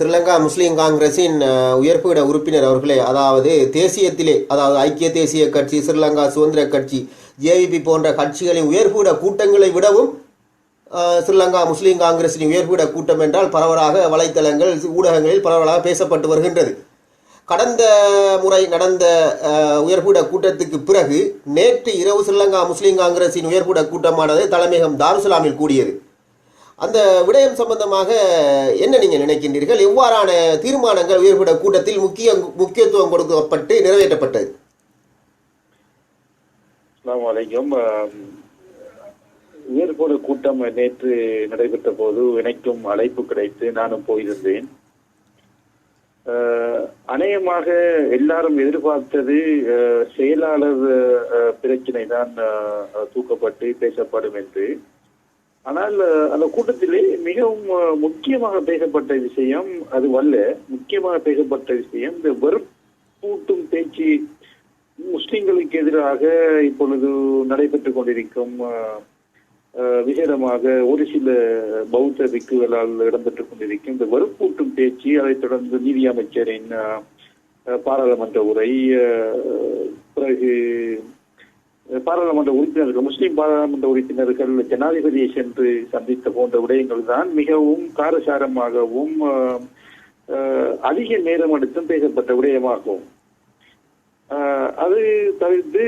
ஸ்ரீலங்கா முஸ்லீம் காங்கிரஸின் உயர்பீட உறுப்பினர் அவர்களே அதாவது தேசியத்திலே அதாவது ஐக்கிய தேசிய கட்சி ஸ்ரீலங்கா சுதந்திர கட்சி ஜேவிபி போன்ற கட்சிகளின் உயர்பீட கூட்டங்களை விடவும் ஸ்ரீலங்கா முஸ்லீம் காங்கிரஸின் உயர்பீட கூட்டம் என்றால் பரவலாக வலைத்தளங்கள் ஊடகங்களில் பரவலாக பேசப்பட்டு வருகின்றது. கடந்த முறை நடந்த உயர்பீட கூட்டத்துக்கு பிறகு நேற்று இரவு ஸ்ரீலங்கா முஸ்லீம் காங்கிரஸின் உயர்பீட கூட்டமானது தலைமையகம் தாருசலாமில் கூடியது. அந்த விடயம் சம்பந்தமாக என்ன நீங்க நினைக்கின்றீர்கள்? எவ்வாறான தீர்மானங்கள் உயர்பட கூட்டத்தில் முக்கிய முக்கியத்துவம் கொடுக்கப்பட்டு நிறைவேற்றப்பட்டது? அஸ்ஸலாமு உயர்கோடு கூட்டம் நேற்று நடைபெற்ற போது எனக்கும் அழைப்பு கிடைத்து நானும் போயிருந்தேன். அநேகமாக எல்லாரும் எதிர்பார்த்தது செயலாளர் பிரச்சனை தான் தூக்கப்பட்டு பேசப்படும் என்று. ஆனால் அந்த கூட்டத்திலே மிகவும் முக்கியமாக பேசப்பட்ட விஷயம் அது அல்ல. முக்கியமாக பேசப்பட்ட விஷயம் இந்த வெறுப்பூட்டும் பேச்சு முஸ்லிம்களுக்கு எதிராக இப்பொழுது நடைபெற்றுக் கொண்டிருக்கும் விசேடமாக ஒரு சில பௌத்த பிக்குகளால் இடம்பெற்றுக் கொண்டிருக்கும் இந்த வெறுப்பூட்டும் பேச்சு அதைத் தொடர்ந்து நீதி அமைச்சரின் பாராளுமன்ற உரை பிறகு பாராளுமன்ற உறுப்பினர்கள் முஸ்லீம் பாராளுமன்ற உறுப்பினர்கள் ஜனாதிபதியை சென்று சந்தித்த போன்ற விடயங்கள் தான் மிகவும் காரசாரமாகவும் அதிக நேரம் எடுத்தும் பேசப்பட்ட விடயமாகும். ஆஹ் அது தவிர்த்து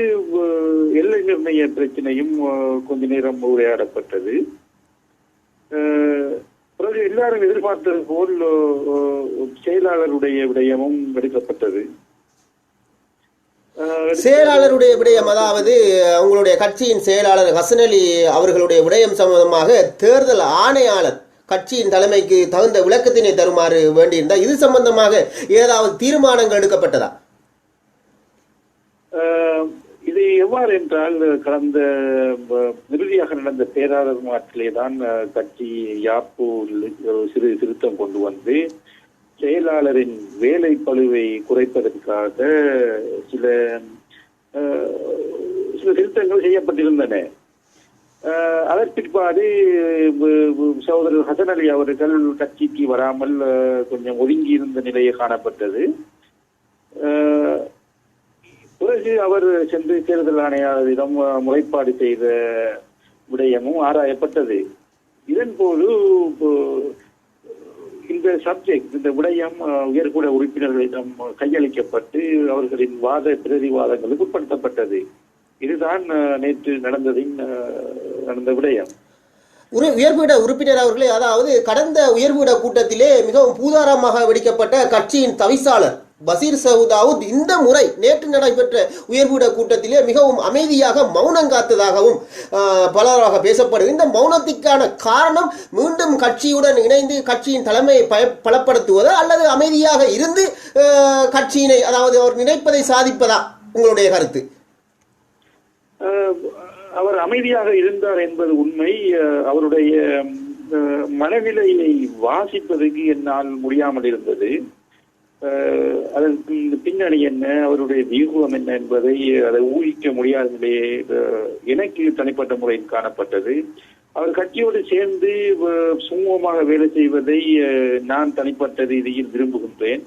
எல்லை நிர்ணய பிரச்சனையும் அஹ், கொஞ்ச நேரம் உரையாடப்பட்டது. ஆஹ், பிறகு எல்லாரும் எதிர்பார்த்தது போல் செயலாளருடைய விடயமும் எடுக்கப்பட்டது. செயலாளருடைய விடயம் அதாவது அவங்களுடைய கட்சியின் செயலாளர் ஹசன் அலி அவர்களுடைய விடயம் சம்பந்தமாக தேர்தல் ஆணையாளர் கட்சியின் தலைமைக்கு தகுந்த விளக்கத்தினை தருமாறு வேண்டியிருந்தால் இது சம்பந்தமாக ஏதாவது தீர்மானங்கள் எடுக்கப்பட்டதா? இது எவ்வாறு என்றால் கடந்த இறுதியாக நடந்த பேராளர் மாற்றிலே தான் கட்சி யாப்பு சிறு திருத்தம் கொண்டு வந்து செயலாளரின் வேலை பளுவை குறைப்பதற்காக சில சில திருத்தங்கள் செய்யப்பட்டிருந்தன. அஹ், அதன் பிற்பாடு சகோதரர் ஹசன் அலி அவர்கள் கட்சிக்கு வராமல் கொஞ்சம் ஒதுங்கி இருந்த நிலையை காணப்பட்டது. பிறகு அவர் சென்று தேர்தல் ஆணையாளரிடம் முறைப்பாடு செய்த விடயமும் ஆராயப்பட்டது. இதன் போது இந்த சப்ஜெக்ட் இந்த விடயம் உயர்கூட உயர்குட உறுப்பினர்களிடம் கையளிக்கப்பட்டு அவர்களின் வாத பிரதிவாதங்களுக்கு உட்படுத்தப்பட்டது. இதுதான் நேற்று நடந்ததின் நடந்த விடயம். உரு உயர்பீட உறுப்பினர் அவர்களே அதாவது கடந்த உயர்பீட கூட்டத்திலே மிகவும் பூதாரமாக வெடிக்கப்பட்ட கட்சியின் தவிசாளர் பசீர் சவுதாவுத் இந்த முறை நேற்று நடைபெற்ற உயர்பீட கூட்டத்திலே மிகவும் அமைதியாக மௌனம் காத்ததாகவும் ஆஹ், பலராக பேசப்படும் இந்த மௌனத்திற்கான காரணம் மீண்டும் கட்சியுடன் இணைந்து கட்சியின் தலைமையை பய பலப்படுத்துவதா அல்லது அமைதியாக இருந்து ஆஹ், கட்சியினை அதாவது அவர் நினைப்பதை சாதிப்பதா? உங்களுடைய கருத்து. அவர் அமைதியாக இருந்தார் என்பது உண்மை. அவருடைய மனநிலையை வாசிப்பதற்கு என்னால் முடியாமல் இருந்தது. அதற்கு இந்த பின்னணி என்ன? அவருடைய வியூகம் என்ன என்பதை அதை ஊகிக்க முடியாத நிலையே எனக்கு தனிப்பட்ட முறையில் காணப்பட்டது. அவர் கட்சியோடு சேர்ந்து சுமூகமாக வேலை செய்வதை நான் தனிப்பட்ட ரீதியில் விரும்புகின்றேன்.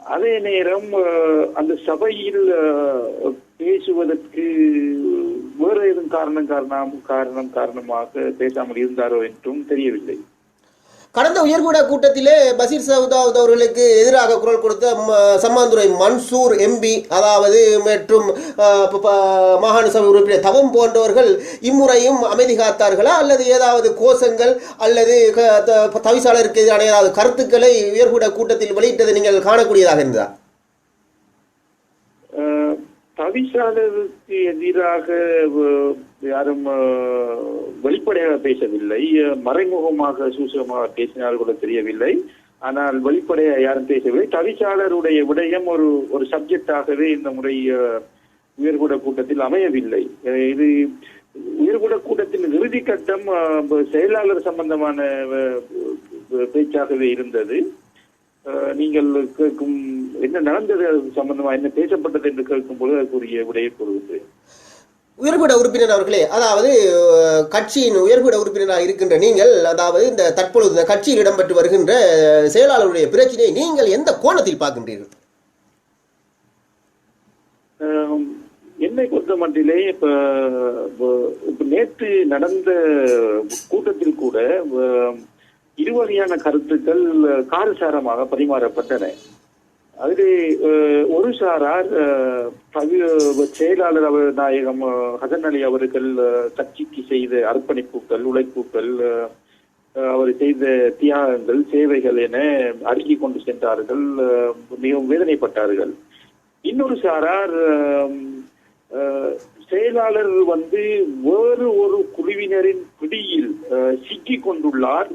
அதே நேரம் அந்த சபையில் பேசுவதற்கு வேற ஏதும் காரணம் காரணம் காரணம் காரணமாக பேசாமல் இருந்தாரோ என்றும் தெரியவில்லை. கடந்த உயர்குட கூட்டத்திலே பசீர் சவுதாவுத் அவர்களுக்கு எதிராக குரல் கொடுத்த ம- சம்மாந்துறை மன்சூர் எம்பி அதாவது மற்றும் மாகாண சபை உறுப்பினர் தவம் போன்றவர்கள் இம்முறையும் அமைதி காத்தார்களா? அல்லது ஏதாவது கோஷங்கள் அல்லது க- த- தவிசாளருக்கு எதிரான ஏதாவது கருத்துக்களை உயர்குட கூட்டத்தில் வெளியிட்டதை நீங்கள் காணக்கூடியதாக இருந்ததா? தவிசாளருக்கு எதிராக யாரும் வெளிப்படையாக பேசவில்லை. மறைமுகமாக சூசகமாக பேசினால் கூட தெரியவில்லை. ஆனால் வெளிப்படையாக யாரும் பேசவில்லை. தவிசாளருடைய விடயம் ஒரு ஒரு சப்ஜெக்டாகவே இந்த முறை உயர்கூட உயர்குட கூட்டத்தில் அமையவில்லை. இது உயர்குட கூட்டத்தின் இறுதி கட்டம் செயலாளர் சம்பந்தமான பேச்சாகவே இருந்தது. நீங்கள் கேட்கும் என்ன நடந்தது அது சம்பந்தமா என்ன பேசப்பட்டது என்று கேட்கும் பொழுது அதுக்குரிய விடையை கூறுகின்றேன். உயர்பீட உறுப்பினர் அவர்களே அதாவது கட்சியின் உயர்பீட உறுப்பினராக இருக்கின்ற நீங்கள் அதாவது இந்த தற்பொழுது இந்த கட்சியில் இடம்பெற்று வருகின்ற செயலாளருடைய பிரச்சனையை நீங்கள் எந்த கோணத்தில் பார்க்கின்றீர்கள்? என்னை பொறுத்த மட்டிலே இப்ப இப்ப நேற்று நடந்த கூட்டத்தில் கூட இருவகையான கருத்துக்கள் காரசாரமாக பரிமாறப்பட்டன. அதில் ஒரு சாரார் செயலாளர் அவர் நாயகம் ஹசன் அலி அவர்கள் கட்சிக்கு செய்த அர்ப்பணிப்புகள் உழைப்புகள் அவர் செய்த தியாகங்கள் சேவைகள் என அடுக்கிக் கொண்டு சென்றார்கள் மிகவும் வேதனைப்பட்டார்கள். இன்னொரு சாரார் செயலாளர் வந்து வேறு ஒரு குழுவினரின் பிடியில் சிக்கி கொண்டுள்ளார்.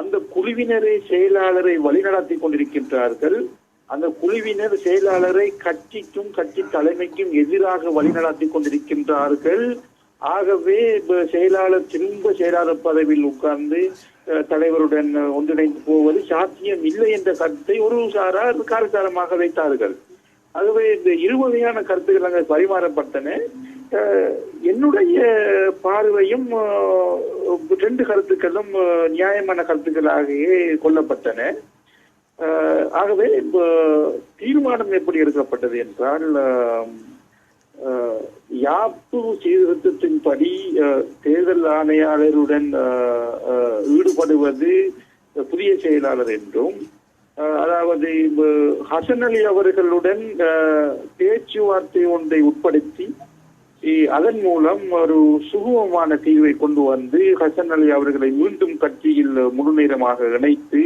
அந்த குழுவினரை செயலாளரை வழிநடத்தி கொண்டிருக்கின்றார்கள். அந்த குழுவினர் செயலாளரை கட்சிக்கும் கட்சி தலைமைக்கும் எதிராக வழிநடத்தி கொண்டிருக்கின்றார்கள். ஆகவே செயலாளர் திரும்ப செயலாளர் பதவியில் உட்கார்ந்து தலைவருடன் ஒன்றிணைந்து போவது சாத்தியம் இல்லை என்ற கருத்தை ஒரு சாரார் காரசாரமாக வைத்தார்கள். ஆகவே இந்த இரு வகையான கருத்துக்கள் அங்கே பரிமாறப்பட்டன. என்னுடைய பார்வையும் ரெண்டு கருத்துக்களும் நியாயமான கருத்துக்களாகவே கொல்லப்பட்டன ஆகவே தீர்மானம் எப்படி எடுக்கப்பட்டது என்றால் யாப்பு சீர்திருத்தத்தின்படி தேர்தல் ஆணையாளருடன் ஈடுபடுவது புதிய செயலாளர் என்றும் அதாவது ஹசன் அலி அவர்களுடன் பேச்சுவார்த்தை ஒன்றை உட்படுத்தி அதன் மூலம் ஒரு சுகமமான தீர்வை கொண்டு வந்து ஹசன் அலி அவர்களை மீண்டும் கட்சியில் முழுநேரமாக இணைத்து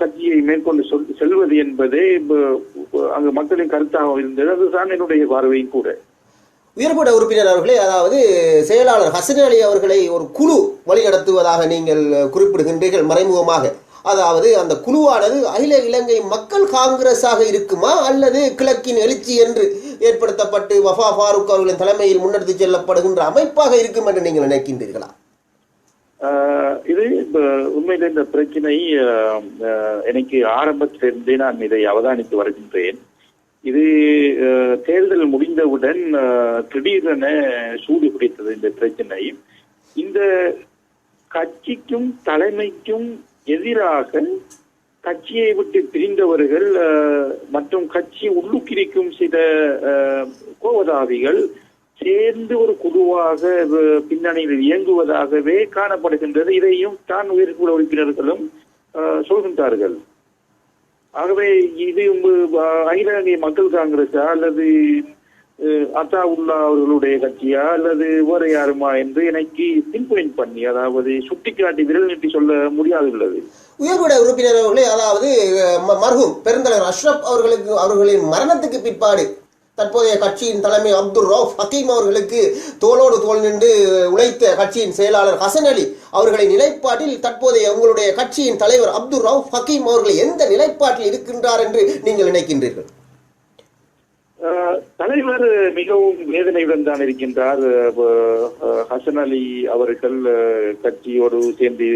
கட்சியை மேற்கொண்டு செல்வது என்பதே அங்கு மக்களின் கருத்தாக இருந்தது. அதுதான் என்னுடைய பார்வையும் கூட. உயர்பட உறுப்பினர் அவர்களே அதாவது செயலாளர் ஹசன் அலி அவர்களை ஒரு குழு வழிநடத்துவதாக நீங்கள் குறிப்பிடுகின்றீர்கள் மறைமுகமாக. அதாவது அந்த குழுவானது அகில இலங்கை மக்கள் காங்கிரஸாக இருக்குமா அல்லது கிழக்கின் எழுச்சி என்று ஏற்படுத்தப்பட்டு வஃபா ஃபாரூக் அவர்களின் தலைமையில் முன்னெடுத்து செல்லப்படுகின்ற அமைப்பாக இருக்கும் என்று நீங்கள் நினைக்கின்றீர்களா? இது உண்மையில இந்த பிரச்சனை எனக்கு ஆரம்பத்திலிருந்தே நான் இதை அவதானித்து வருகின்றேன். இது தேர்தல் முடிந்தவுடன் திடீரென சூடு பிடித்தது இந்த பிரச்சனை. இந்த கட்சிக்கும் தலைமைக்கும் எதிராக கட்சியை விட்டு பிரிந்தவர்கள் மற்றும் கட்சி உள்ளுக்கிரிக்கும் சில கோவதாவிகள் சேர்ந்து ஒரு குழுவாக பின்னணியில் இயங்குவதாகவே காணப்படுகின்றது. இதையும் தான் உயர்குழு உறுப்பினர்களும் சொல்கின்றார்கள். ஆகவே இது அகில மக்கள் காங்கிரஸா அல்லது அத்தா அவர்களுடைய கட்சியா அல்லது வேற யாருமா என்று எனக்கு பின் பண்ணி அதாவது சுட்டிக்காட்டி விரல் நீட்டி சொல்ல முடியாதுள்ளது. உயர்குட உறுப்பினர் அவர்களே அதாவது மர்ஹூம் பெருந்தலைவர் அஷ்ரப் அவர்களுக்கு அவர்களின் மரணத்துக்கு பிற்பாடு தற்போதைய கட்சியின் தலைமை அப்துல் ரவுஃப் ஹக்கீம் அவர்களுக்கு தோளோடு தோல் நின்று உழைத்த கட்சியின் செயலாளர் ஹசன் அலி அவர்களின் நிலைப்பாட்டில் தற்போதைய உங்களுடைய கட்சியின் தலைவர் அப்துல் ரவுஃப் ஹக்கீம் அவர்கள் எந்த நிலைப்பாட்டில் இருக்கின்றார் என்று நீங்கள் நினைக்கின்றீர்கள்? தலைவர் மிகவும் வேதனையுடன் தான் இருக்கின்றார். ஹசன் அலி அவர்கள் கட்சியோடு சேர்ந்து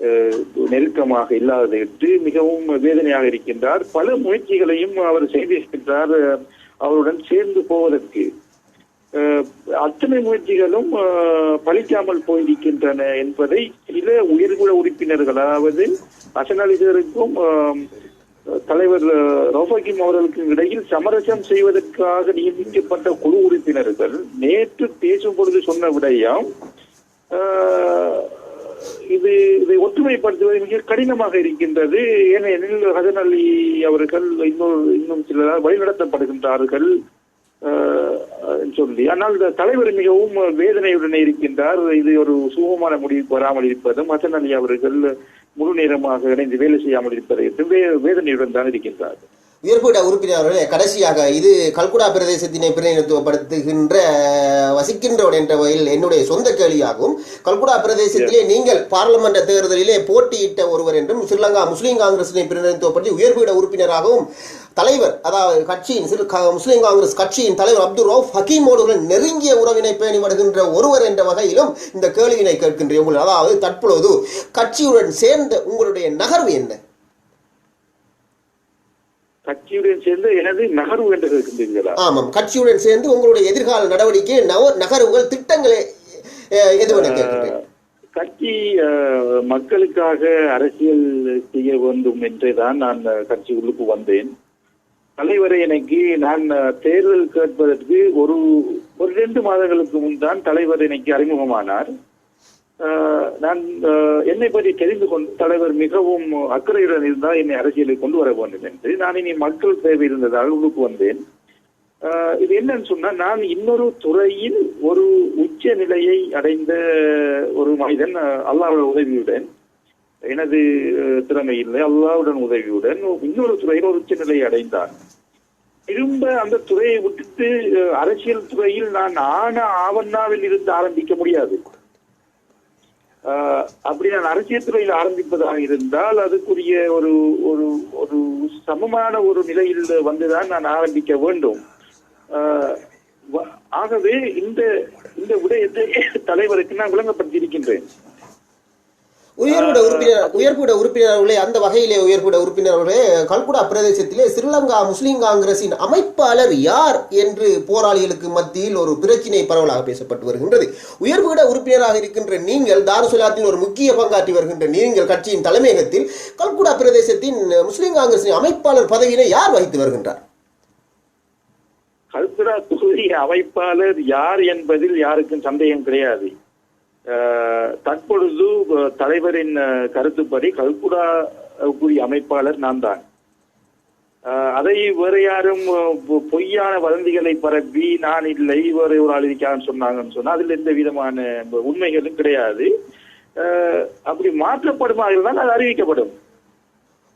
அஹ், நெருக்கமாக இல்லாதது மிகவும் வேதனையாக இருக்கின்றார். பல முயற்சிகளையும் அவர் செய்திருக்கின்றார் அவருடன் சேர்ந்து போவதற்கு. அஹ், அத்தனை முயற்சிகளும் அஹ், போயிருக்கின்றன என்பதை சில உயர்குல உறுப்பினர்களாவது அதாவது ஹசன் அலிகருக்கும் தலைவர் அஹ், ரௌஃபகிம் அவர்களுக்கு இடையில் சமரசம் செய்வதற்காக நியமிக்கப்பட்ட குழு உறுப்பினர்கள் நேற்று பேசும் பொழுது சொன்ன விடயம் இது இதை ஒற்றுமைப்படுத்துவது மிக கடினமாக இருக்கின்றது. ஏனெனில் ஹசன் அலி அவர்கள் இன்னொரு இன்னும் சிலரால் வழிநடத்தப்படுகின்றார்கள் சொல்லி. ஆனால் இந்த தலைவர் மிகவும் வேதனையுடன் இருக்கின்றார். இது ஒரு சுகமான முடிவுக்கு வராமல் இருப்பதும் ஹசன் அலி அவர்கள் முழு நேரமாக இணைந்து வேலை செய்யாமல் இருப்பதை வேதனையுடன் தான் இருக்கின்றார்கள். உயர்பீட உறுப்பினர்களே கடைசியாக இது கல்குடா பிரதேசத்தினை பிரதிநிதித்துவப்படுத்துகின்ற வசிக்கின்றவன் என்ற வகையில் என்னுடைய சொந்த கேள்வியாகும். கல்குடா பிரதேசத்திலே நீங்கள் பாராளுமன்ற தேர்தலிலே போட்டியிட்ட ஒருவர் என்றும் ஸ்ரீலங்கா முஸ்லீம் காங்கிரசினை பிரதிநிதித்துவப்படுத்தி உயர்பீட உறுப்பினராகவும் தலைவர் அதாவது கட்சியின் முஸ்லீம் காங்கிரஸ் கட்சியின் தலைவர் அப்துல் ரவுஃப் ஹக்கீமோடு நெருங்கிய உறவினை பேணி வருகின்ற ஒருவர் என்ற வகையிலும் இந்த கேள்வியினை கேட்கின்றேன். உங்கள் அதாவது தற்பொழுது கட்சியுடன் சேர்ந்த உங்களுடைய நகர்வு என்ன? கட்சியுடன் சேர்ந்து எனது நகர்வு என்று இருக்கின்றீர்களா? ஆமாம் கட்சியுடன் சேர்ந்து உங்களுடைய எதிர்கால நடவடிக்கை நவ நகர்வுகள் திட்டங்களை எதுவென கட்சி மக்களுக்காக அரசியல் செய்ய வேண்டும் என்றே தான் நான் அஹ், கட்சிக்குள்ளுக்கு வந்தேன். தலைவரை எனக்கு நான் தேர்தல் கேட்பதற்கு ஒரு ஒரு ரெண்டு மாதங்களுக்கு முன் தான் தலைவர் எனக்கு அறிமுகமானார். நான் என்னை பற்றி தெரிந்து கொண்டு தலைவர் மிகவும் அக்கறையுடன் இருந்தால் என்னை அரசியலுக்கு கொண்டு வர வேண்டும் என்று. நான் இனி மக்கள் தேவை இருந்ததால் உள்ளுக்கு வந்தேன். இது என்னன்னு சொன்னா நான் இன்னொரு துறையில் ஒரு உச்ச நிலையை அடைந்த ஒரு மனிதன் அல்லாவோட உதவியுடன் எனது திறமை இல்லை அல்லாஹ்வுடன் உதவியுடன் இன்னொரு துறையில் ஒரு உச்ச நிலையை அடைந்தான். திரும்ப அந்த துறையை விட்டுட்டு அரசியல் துறையில் நான் ஆன ஆவண்ணாவில் இருந்து ஆரம்பிக்க முடியாது. அப்படி நான் அரசியல் துறையில் ஆரம்பிப்பதாக இருந்தால் அதுக்குரிய ஒரு ஒரு ஒரு சமமான ஒரு நிலையில் வந்துதான் நான் ஆரம்பிக்க வேண்டும். ஆஹ் ஆகவே இந்த இந்த விடயத்தை தலைவருக்கு நான் விளங்கப்படுத்தியிருக்கின்றேன். உயர்குட உறுப்பினர் உயர்குட உறுப்பினர்களே அந்த வகையிலே உயர்குட உறுப்பினர்களே கல்குடா பிரதேசத்திலே ஸ்ரீலங்கா முஸ்லிம் காங்கிரசின் அமைப்பாளர் யார் என்று போராளிகளுக்கு மத்தியில் ஒரு பிரச்சினை பரவலாக பேசப்பட்டு வருகின்றது. உயர்குட உறுப்பினராக இருக்கின்ற நீங்கள் தாருசுலாத்தின் ஒரு முக்கிய பங்காற்றி வருகின்ற நீங்கள் கட்சியின் தலைமையகத்தில் கல்குடா பிரதேசத்தின் முஸ்லிம் காங்கிரசின் அமைப்பாளர் பதவியினை யார் வகித்து வருகின்றார்? கல்குடா தொகுதி அமைப்பாளர் யார் என்பதில் யாருக்கும் சந்தேகம் கிடையாது. தற்பொழுது தலைவரின் கருத்துப்படி கல்குடா கூறி அமைப்பாளர் நான் தான். ஆஹ் அதை வேறு யாரும் பொ- பொய்யான வதந்திகளை பரப்பி நான் இல்லை வேறு ஒரு ஆள் இருக்கான்னு சொன்னாங்கன்னு சொன்னா அதுல எந்த விதமான உண்மைகளும் கிடையாது. ஆஹ் அப்படி மாற்றப்படுமா தான் அது அறிவிக்கப்படும்.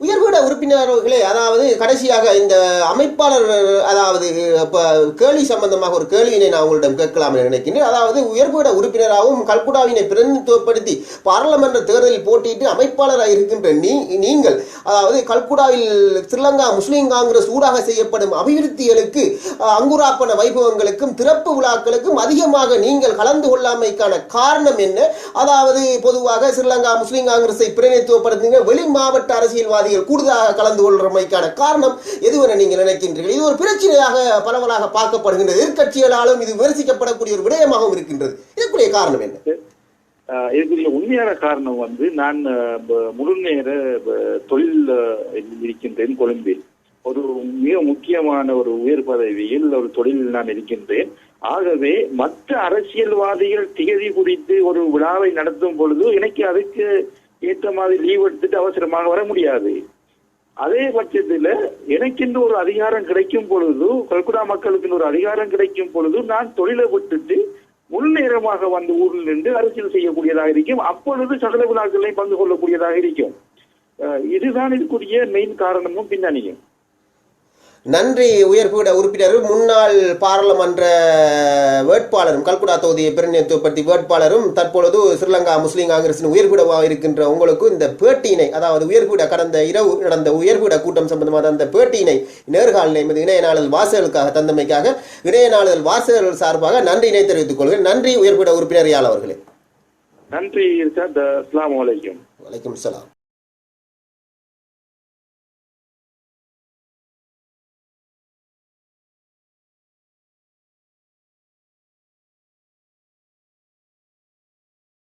உயர்குட உறுப்பினர்களே அதாவது கடைசியாக இந்த அமைப்பாளர் அதாவது இப்போ கேள்வி சம்பந்தமாக ஒரு கேள்வியினை நான் உங்களிடம் கேட்கலாம் என நினைக்கின்றேன். அதாவது உயர்குட உறுப்பினராகவும் கல்குடாவினை பிரதிநிதித்துவப்படுத்தி பாராளுமன்ற தேர்தலில் போட்டியிட்டு அமைப்பாளராக இருக்கின்ற நீ நீங்கள் அதாவது கல்குடாவில் ஸ்ரீலங்கா முஸ்லீம் காங்கிரஸ் ஊடாக செய்யப்படும் அபிவிருத்திகளுக்கு அங்குராப்பன வைபவங்களுக்கும் திறப்பு விழாக்களுக்கும் அதிகமாக நீங்கள் கலந்து கொள்ளாமைக்கான காரணம் என்ன? அதாவது பொதுவாக ஸ்ரீலங்கா முஸ்லீம் காங்கிரஸை பிரதிநிதித்துவப்படுத்துங்க வெளி மாவட்ட அரசியல்வாதி அரசியல்வாதிகள் கூடுதலாக கலந்து கொள்றமைக்கான காரணம் எதுவென நீங்கள் நினைக்கின்றீர்கள்? இது ஒரு பிரச்சனையாக பரவலாக பார்க்கப்படுகின்றது. எதிர்கட்சிகளாலும் இது விமர்சிக்கப்படக்கூடிய ஒரு விடயமாகவும் இருக்கின்றது. இதற்குரிய காரணம் என்ன? ஆஹ் இதுக்குரிய உண்மையான காரணம் வந்து நான் ஆஹ் முழு நேர தொழில் இருக்கின்றேன் கொழும்பில். ஒரு மிக முக்கியமான ஒரு உயர் பதவியில் ஒரு தொழிலில் நான் இருக்கின்றேன். ஆகவே மற்ற அரசியல்வாதிகள் திகதி குறித்து ஒரு விழாவை நடத்தும் பொழுது எனக்கு அதுக்கு ஏற்ற மாதிரி லீவ் எடுத்துட்டு அவசரமாக வர முடியாது. அதே பட்சத்தில் எனக்கென்று ஒரு அதிகாரம் கிடைக்கும் பொழுது கல்குடா மக்களுக்கு ஒரு அதிகாரம் கிடைக்கும் பொழுது நான் தொழிலை விட்டுட்டு முன்னேறமாக வந்து ஊரில் நின்று அரசியல் செய்யக்கூடியதாக இருக்கும். அப்பொழுது சகல விழாக்களையும் பங்கு கொள்ளக்கூடியதாக இருக்கும். இதுதான் இதுக்குரிய மெயின் காரணமும் பின்னணியும். நன்றி உயர்பீட உறுப்பினர் முன்னாள் பாராளுமன்ற வேட்பாளரும் கல்குடா தொகுதியை பிரதிநிதித்துவப்படுத்தி வேட்பாளரும் தற்பொழுது ஸ்ரீலங்கா முஸ்லீம் காங்கிரசின் உயர்பீடமாக இருக்கின்ற உங்களுக்கு இந்த பேட்டியினை அதாவது உயர்பீட கடந்த இரவு நடந்த உயர்பீட கூட்டம் சம்பந்தமாக அந்த பேட்டியினை நேர்காணலை எமது இணைய நாளிதழ் வாசகர்களுக்காக தந்தமைக்காக இணைய நாளிதழ் வாசகர்கள் சார்பாக நன்றியினை தெரிவித்துக் கொள்கிறேன். நன்றி உயர்பீட உறுப்பினர் யாழ் அவர்களே. நன்றி வலைக்கும் வலைக்கம் சலாம்.